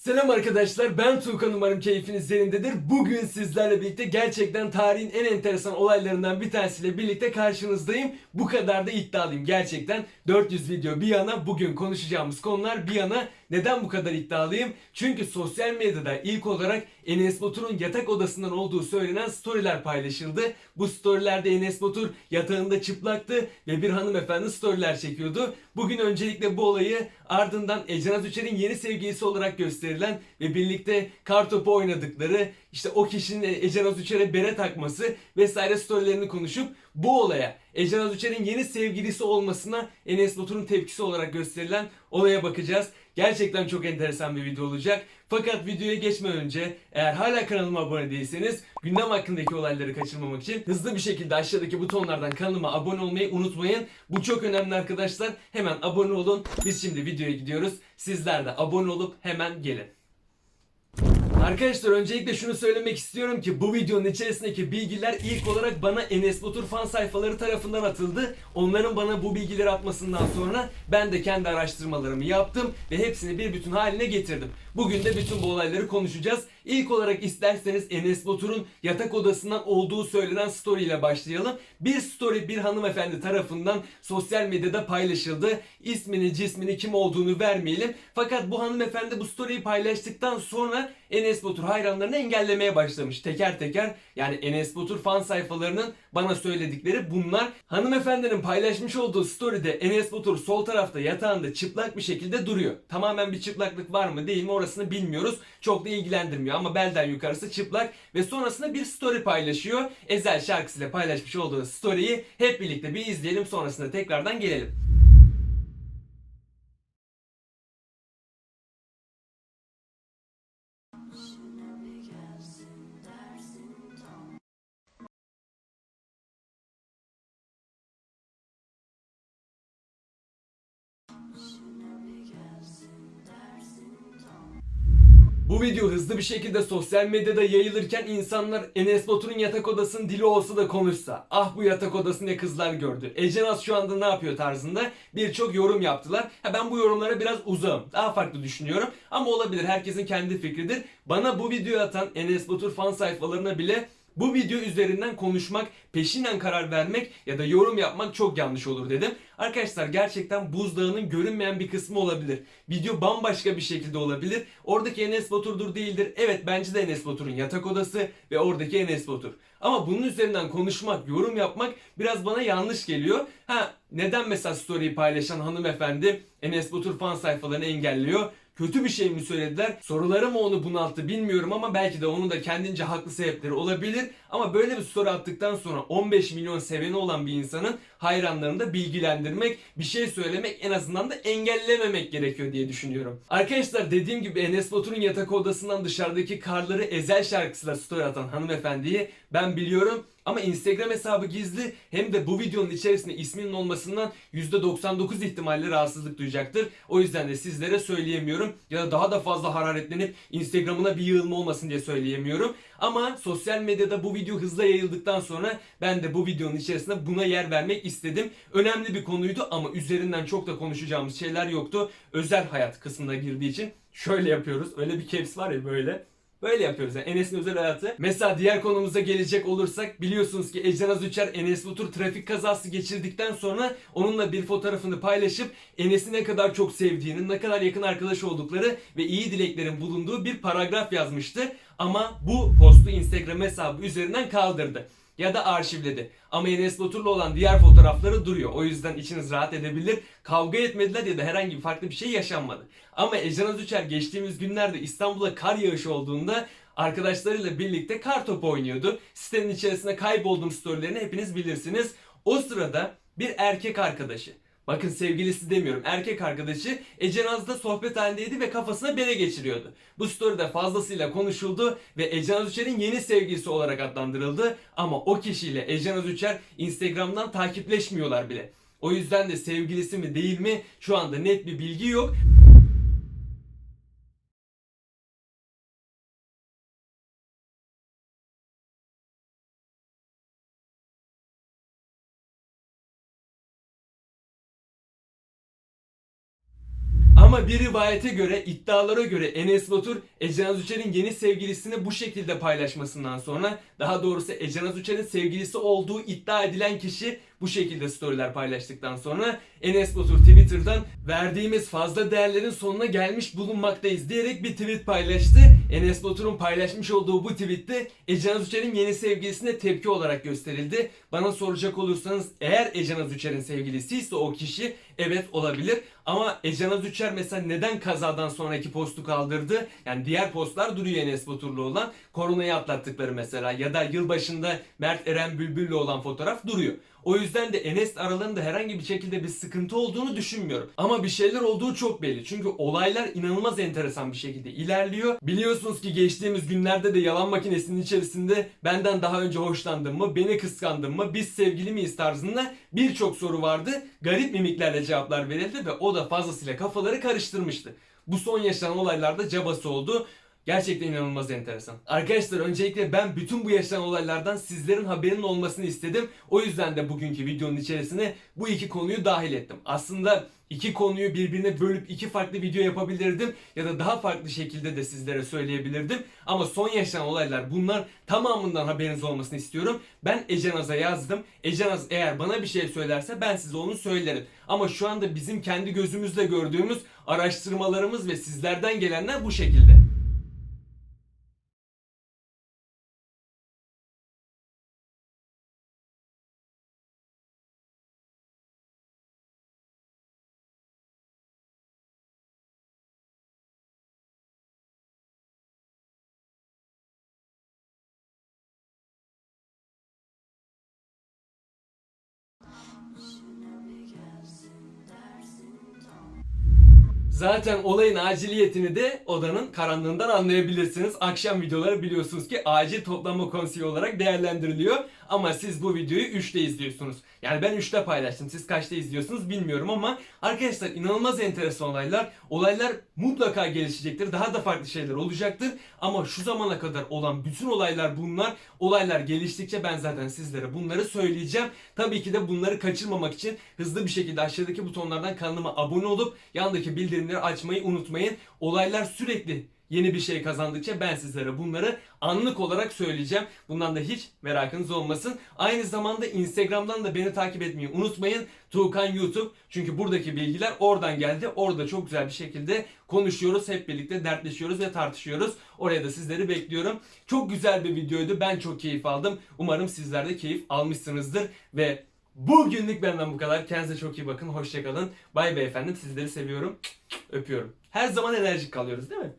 Selam arkadaşlar ben Tuğkan umarım keyfiniz yerindedir. Bugün sizlerle birlikte gerçekten tarihin en enteresan olaylarından bir tanesiyle birlikte karşınızdayım. Bu kadar da iddialıyım gerçekten. 400 video bir yana bugün konuşacağımız konular bir yana neden bu kadar iddialıyım? Çünkü sosyal medyada ilk olarak Enes Batur'un yatak odasından olduğu söylenen storyler paylaşıldı. Bu storylerde Enes Batur yatağında çıplaktı ve bir hanımefendi storyler çekiyordu. Bugün öncelikle bu olayı ardından Ece Üçer'in yeni sevgilisi olarak gösterilen ve birlikte kartopu oynadıkları işte o kişinin Ece Üçer'e bere takması vesaire storylerini konuşup bu olaya Ece Üçer'in yeni sevgilisi olmasına Enes Batur'un tepkisi olarak gösterilen olaya bakacağız. Gerçekten çok enteresan bir video olacak. Fakat videoya geçmeden önce eğer hala kanalıma abone değilseniz gündem hakkındaki olayları kaçırmamak için hızlı bir şekilde aşağıdaki butonlardan kanalıma abone olmayı unutmayın. Bu çok önemli arkadaşlar. Hemen abone olun. Biz şimdi videoya gidiyoruz. Sizler de abone olup hemen gelin. Arkadaşlar öncelikle şunu söylemek istiyorum ki bu videonun içerisindeki bilgiler ilk olarak bana Enes Batur fan sayfaları tarafından atıldı. Onların bana bu bilgileri atmasından sonra ben de kendi araştırmalarımı yaptım ve hepsini bir bütün haline getirdim. Bugün de bütün bu olayları konuşacağız. İlk olarak isterseniz Enes Batur'un yatak odasından olduğu söylenen story ile başlayalım. Bir story bir hanımefendi tarafından sosyal medyada paylaşıldı. İsmini cismini kim olduğunu vermeyelim. Fakat bu hanımefendi bu story'i paylaştıktan sonra Enes Batur hayranlarını engellemeye başlamış teker teker. Yani Enes Batur fan sayfalarının bana söyledikleri bunlar. Hanımefendinin paylaşmış olduğu story'de Enes Batur sol tarafta yatağında çıplak bir şekilde duruyor. Tamamen bir çıplaklık var mı değil mi orasını bilmiyoruz. Çok da ilgilendirmiyor ama belden yukarısı çıplak ve sonrasında bir story paylaşıyor. Ezel şarkısıyla paylaşmış olduğu story'yi hep birlikte bir izleyelim sonrasında tekrardan gelelim. Bu video hızlı bir şekilde sosyal medyada yayılırken insanlar Enes Batur'un yatak odasının dili olsa da konuşsa. Ah bu yatak odası ne kızlar gördü. Ece Naz şu anda ne yapıyor tarzında birçok yorum yaptılar. Ha, ben bu yorumlara biraz uzağım. Daha farklı düşünüyorum. Ama olabilir herkesin kendi fikridir. Bana bu videoyu atan Enes Batur fan sayfalarına bile bu video üzerinden konuşmak, peşinden karar vermek ya da yorum yapmak çok yanlış olur dedim. Arkadaşlar gerçekten buzdağının görünmeyen bir kısmı olabilir. Video bambaşka bir şekilde olabilir. Oradaki Enes Batur'dur değildir. Evet bence de Enes Batur'un yatak odası ve oradaki Enes Batur. Ama bunun üzerinden konuşmak, yorum yapmak biraz bana yanlış geliyor. Ha neden mesela story'i paylaşan hanımefendi Enes Batur fan sayfalarını engelliyor? Kötü bir şey mi söylediler? Soruları mı onu bunalttı bilmiyorum ama belki de onun da kendince haklı sebepleri olabilir. Ama böyle bir soru attıktan sonra 15 milyon seveni olan bir insanın hayranlarını da bilgilendirmek, bir şey söylemek en azından da engellememek gerekiyor diye düşünüyorum. Arkadaşlar dediğim gibi Enes Batur'un yatak odasından dışarıdaki karları Ezel şarkısıyla story atan hanımefendiyi ben biliyorum. Ama Instagram hesabı gizli hem de bu videonun içerisinde isminin olmasından %99 ihtimalle rahatsızlık duyacaktır. O yüzden de sizlere söyleyemiyorum ya da daha da fazla hararetlenip Instagram'ına bir yığılma olmasın diye söyleyemiyorum. Ama sosyal medyada bu video hızla yayıldıktan sonra ben de bu videonun içerisinde buna yer vermek istedim. Önemli bir konuydu ama üzerinden çok da konuşacağımız şeyler yoktu. Özel hayat kısmına girdiği için şöyle yapıyoruz. Öyle bir caps var ya böyle. Böyle yapıyoruz yani Enes'in özel hayatı. Mesela diğer konumuza gelecek olursak biliyorsunuz ki Ece Naz Üçer Enes Batur trafik kazası geçirdikten sonra onunla bir fotoğrafını paylaşıp Enes'i ne kadar çok sevdiğini, ne kadar yakın arkadaş oldukları ve iyi dileklerin bulunduğu bir paragraf yazmıştı. Ama bu postu Instagram hesabı üzerinden kaldırdı ya da arşivledi. Ama Enes Batur'la olan diğer fotoğrafları duruyor. O yüzden içiniz rahat edebilir. Kavga etmediler ya da herhangi bir farklı bir şey yaşanmadı. Ama Ece Naz Üçer geçtiğimiz günlerde İstanbul'a kar yağışı olduğunda arkadaşlarıyla birlikte kar topu oynuyordu. Sitenin içerisinde kaybolduğum storylerini hepiniz bilirsiniz. O sırada bir erkek arkadaşı Bakın sevgilisi demiyorum. Erkek arkadaşı Ece Naz'da sohbet halindeydi ve kafasına bere geçiriyordu. Bu storyde fazlasıyla konuşuldu ve Ece Naz Üçer'in yeni sevgilisi olarak adlandırıldı. Ama o kişiyle Ece Naz Üçer Instagram'dan takipleşmiyorlar bile. O yüzden de sevgilisi mi değil mi şu anda net bir bilgi yok. Ama bir rivayete göre, iddialara göre Enes Batur, Ece Naz Uçer'in yeni sevgilisini bu şekilde paylaşmasından sonra, daha doğrusu Ece Naz Uçer'in sevgilisi olduğu iddia edilen kişi bu şekilde storyler paylaştıktan sonra Enes Batur Twitter'dan verdiğimiz fazla değerlerin sonuna gelmiş bulunmaktayız diyerek bir tweet paylaştı. Enes Batur'un paylaşmış olduğu bu tweette Ece Naz yeni sevgilisine tepki olarak gösterildi. Bana soracak olursanız eğer Ece Naz Uçer'in sevgilisiyse o kişi evet olabilir. Ama Ece Naz mesela neden kazadan sonraki postu kaldırdı? Yani diğer postlar duruyor Enes Batur'la olan. Koronayı atlattıkları mesela ya da yılbaşında Mert Eren Bülbül'le olan fotoğraf duruyor. O yüzden de Enes aralarında herhangi bir şekilde bir sıkıntı olduğunu düşünmüyorum. Ama bir şeyler olduğu çok belli. Çünkü olaylar inanılmaz enteresan bir şekilde ilerliyor. Biliyorsunuz ki geçtiğimiz günlerde de yalan makinesinin içerisinde benden daha önce hoşlandın mı, beni kıskandın mı, biz sevgili miyiz tarzında birçok soru vardı. Garip mimiklerle cevaplar verildi ve o da fazlasıyla kafaları karıştırmıştı. Bu son yaşanan olaylarda cabası oldu. Gerçekten inanılmaz enteresan. Arkadaşlar öncelikle ben bütün bu yaşanan olaylardan sizlerin haberinin olmasını istedim. O yüzden de bugünkü videonun içerisine bu iki konuyu dahil ettim. Aslında iki konuyu birbirine bölüp iki farklı video yapabilirdim ya da daha farklı şekilde de sizlere söyleyebilirdim. Ama son yaşanan olaylar bunlar tamamından haberiniz olmasını istiyorum. Ben Ece Naz'a yazdım. Ece Naz eğer bana bir şey söylerse ben size onu söylerim. Ama şu anda bizim kendi gözümüzle gördüğümüz araştırmalarımız ve sizlerden gelenler bu şekilde. Zaten olayın aciliyetini de odanın karanlığından anlayabilirsiniz. Akşam videoları biliyorsunuz ki acil toplanma konseyi olarak değerlendiriliyor. Ama siz bu videoyu 3'te izliyorsunuz. Yani ben 3'te paylaştım. Siz kaçta izliyorsunuz bilmiyorum ama arkadaşlar inanılmaz enteresan olaylar. Olaylar mutlaka gelişecektir. Daha da farklı şeyler olacaktır. Ama şu zamana kadar olan bütün olaylar bunlar. Olaylar geliştikçe ben zaten sizlere bunları söyleyeceğim. Tabii ki de bunları kaçırmamak için hızlı bir şekilde aşağıdaki butonlardan kanalıma abone olup yandaki bildirimleri açmayı unutmayın. Olaylar sürekli yeni bir şey kazandıkça ben sizlere bunları anlık olarak söyleyeceğim. Bundan da hiç merakınız olmasın. Aynı zamanda Instagram'dan da beni takip etmeyi unutmayın. Tuğkan YouTube. Çünkü buradaki bilgiler oradan geldi. Orada çok güzel bir şekilde konuşuyoruz. Hep birlikte dertleşiyoruz ve tartışıyoruz. Oraya da sizleri bekliyorum. Çok güzel bir videoydu. Ben çok keyif aldım. Umarım sizler de keyif almışsınızdır. Ve bugünlük benden bu kadar. Kendinize çok iyi bakın. Hoşçakalın. Bay bay efendim. Sizleri seviyorum. Öpüyorum. Her zaman enerjik kalıyoruz değil mi?